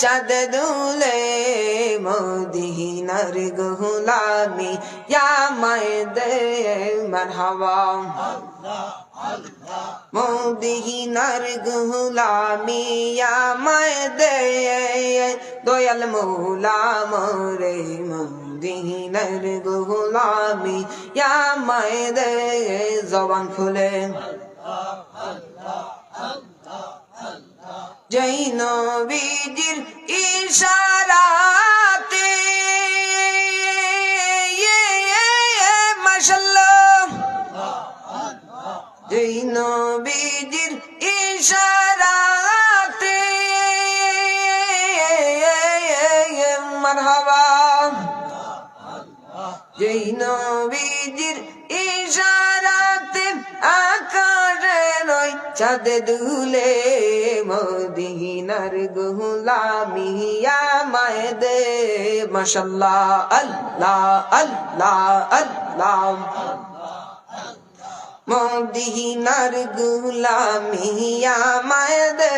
চাঁদ দুলে মদিনার গোলামি, ইয়া মায় দে মারহাবা। মদিনার গোলামি, ইয়া মায় দে দয়াল মৌলা মরে মদিনার গোলামি, ইয়া মায় দে জবান খুলে। জৈন বীজির ইশারাতে। মাশাল্লাহ জৈন বীজির ইশারাতে। মারহাবা। জৈন বীজির ইশারাতে। নয় চাঁদ দুলে মদিনার গুলামিয়া মায় দে মাশাল্লাহ, আল্লাহ আল্লাহ আল্লাহ। মদিনার গুলামিয়া মায় দে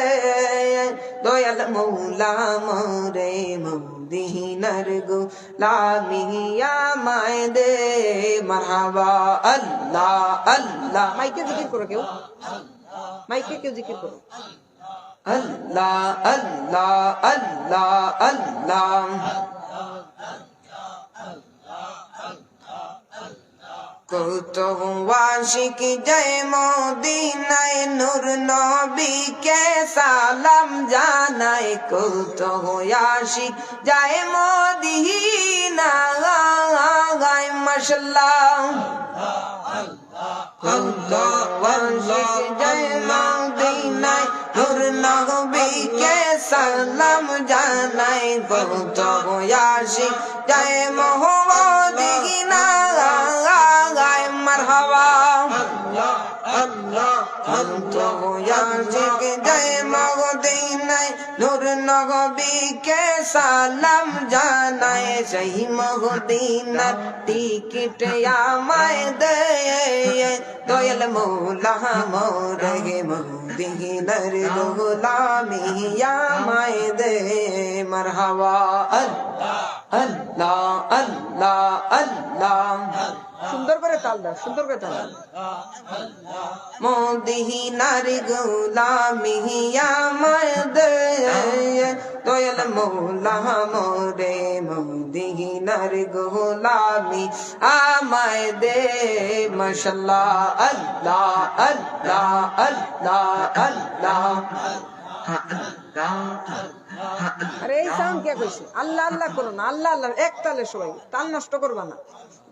দয়াল মৌলা মরে মদিনার গুলামিয়া মায় দে মারহাবা, আল্লাহ আল্লাহ। মাইকে জিকির করো কেউ। মাইকে কেউ জিকির করো আল্লাহ আল্লাহ আল্লাহ আল্লাহ। কত আশিক জয় মদিনায় নূর নবীকে সালাম জানাই কত আশিক জয় মদিনায় মশাল্লাহ কত আশিক নবীকে সালাম জানাই সেই মগদিনার টিকিট আমায় দে দয়াল মৌলা মোরে মগদিনার গোলামি আমায় দে মারহাবা। আল্লাহ আল্লাহ আল্লাহ আল্লাহ। সুন্দর করে তাল দাও, সুন্দর করে তাল দাও। মদিনার গোলামিয়া মদ দয়াল মৌলা মোরে মদিনার গোলামি আমায় দে মশাল্লাহ, আল্লাহ আল্লাহ আল্লাহ আল্লাহ। আরে এই সাউন্ড কে কইছে? আল্লাহ আল্লাহ করো না, আল্লাহ আল্লাহ, এক তালে সবাই তাল নষ্ট করবা না।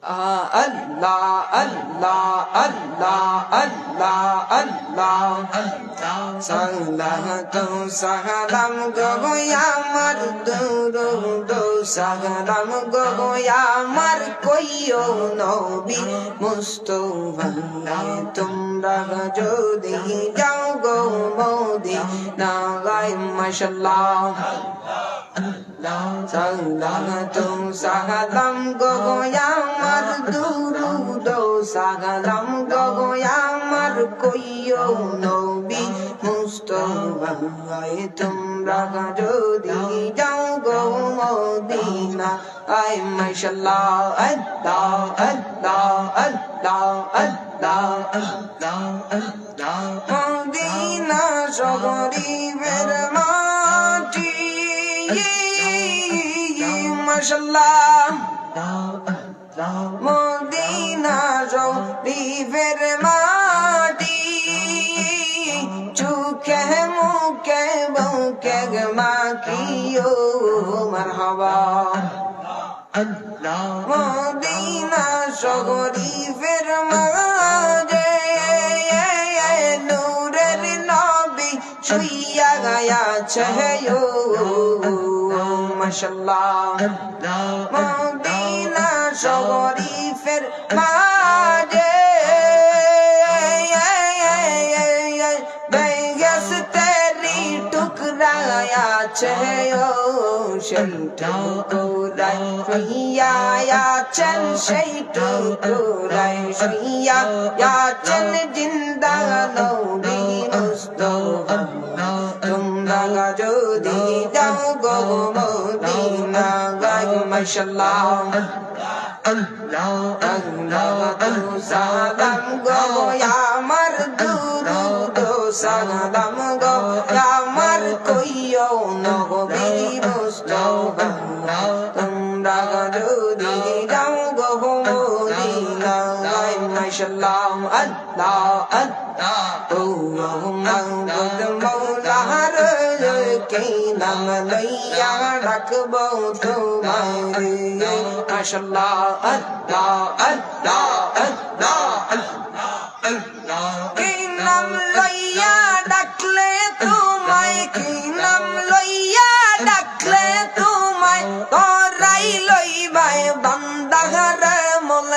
আল্লাহ আল্লাহ আল্লাহ আল্লাহ আল্লাহ সালাম তো সালাম গোয়ামার দুরুদ সালাম গোয়ামার কইও নবী মুস্তফা তোমরা যদি যাও গো মোদি না গায় মাশাল্লাহ সালাম সালাম গোয়ামার দুরুদ সালাম গোয়ামার কইও নবী মুস্তফায় তোমরা যদি যাও গো মদিনা আয় মাশাল্লাহ আল্লাহ আল্লাহ আল্লাহ আল্লাহ আল্লাহ আল্লাহ মদিনা শগরিবের মাটি মাশাল্লাহ মদিনা শরীফের মাটি চুকে মুখে বুকে মাখিও মারহাবা। মদিনা শরীফের মাঝে নূরের নবী শুইয়া গায়াছে মাশাল্লাহ মদিনা শরীফের মাঝে বেগস তেরি টুকরায়াছে ও সেই টুকুরাই টুকুরাই শুইয়াছেন জিন্দা নবী মুস্তফা তোমরা যদি যাও গো মাশাল্লাহ সালাম গো আমার দুরুদ সালাম গো আমার কইও নবী মুস্তফা তোমরা যদি যাও গো মদিনায় মাশাল্লাহ আল্লাহ আল্লাহ ও মাহবুব মৌলার কে নাম লইয়া রাখব তোমারে মাশাল্লাহ আল্লাহ আল্লাহ আল্লাহ কি নাম লইয়া ডাকলে তোমায় কি নাম লইয়া ডাকলে তোমায় তোরাই লইবাই বান্দাহার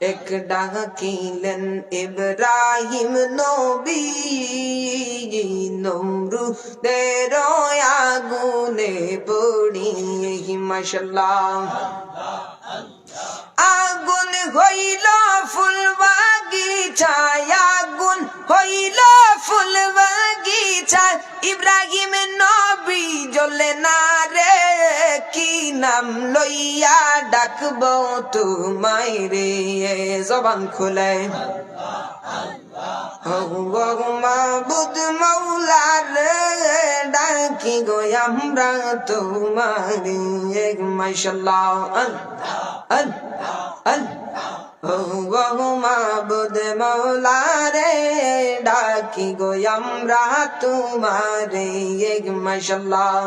এক ডাকিলেন ইব্রাহিম নবী নমরুদের আগুনে পড়ি মাশাল্লাহ আগুন হইল নাম লইয়া ডাকব তোমায় রে জবান খুলে। মাবুদ মৌলার ডাকি গো আমরা তোমারি এক মাশাল্লাহ মাবুদ মৌলারে ডাকি গো আমরা তোমারে এক মাশাল্লাহ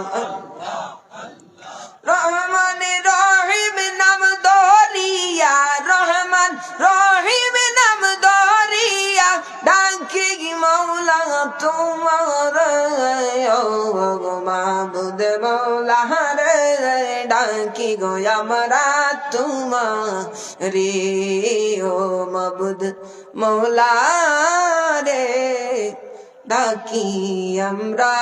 রহমান রহিম নাম দরিয়া রহমান রহিম নাম দরিয়া ডাকি মৌলা, তোমার মাবুদ মৌলা রে ডাকি গো আমরা তোমার রে ও মাবুদ মৌলা রে। ডাকি আমরা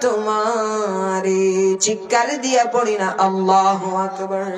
তোমারে। চিৎকার দিয়া পড়ি না আল্লাহ আকবর।